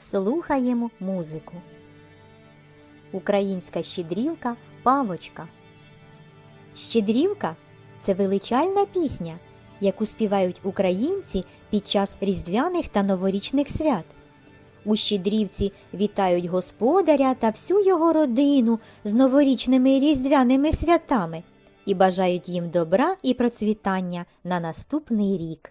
Слухаємо музику. Українська щедрівка Павочка. Щедрівка це величальна пісня, яку співають українці під час різдвяних та новорічних свят. У щедрівці вітають господаря та всю його родину з новорічними і різдвяними святами і бажають їм добра і процвітання на наступний рік.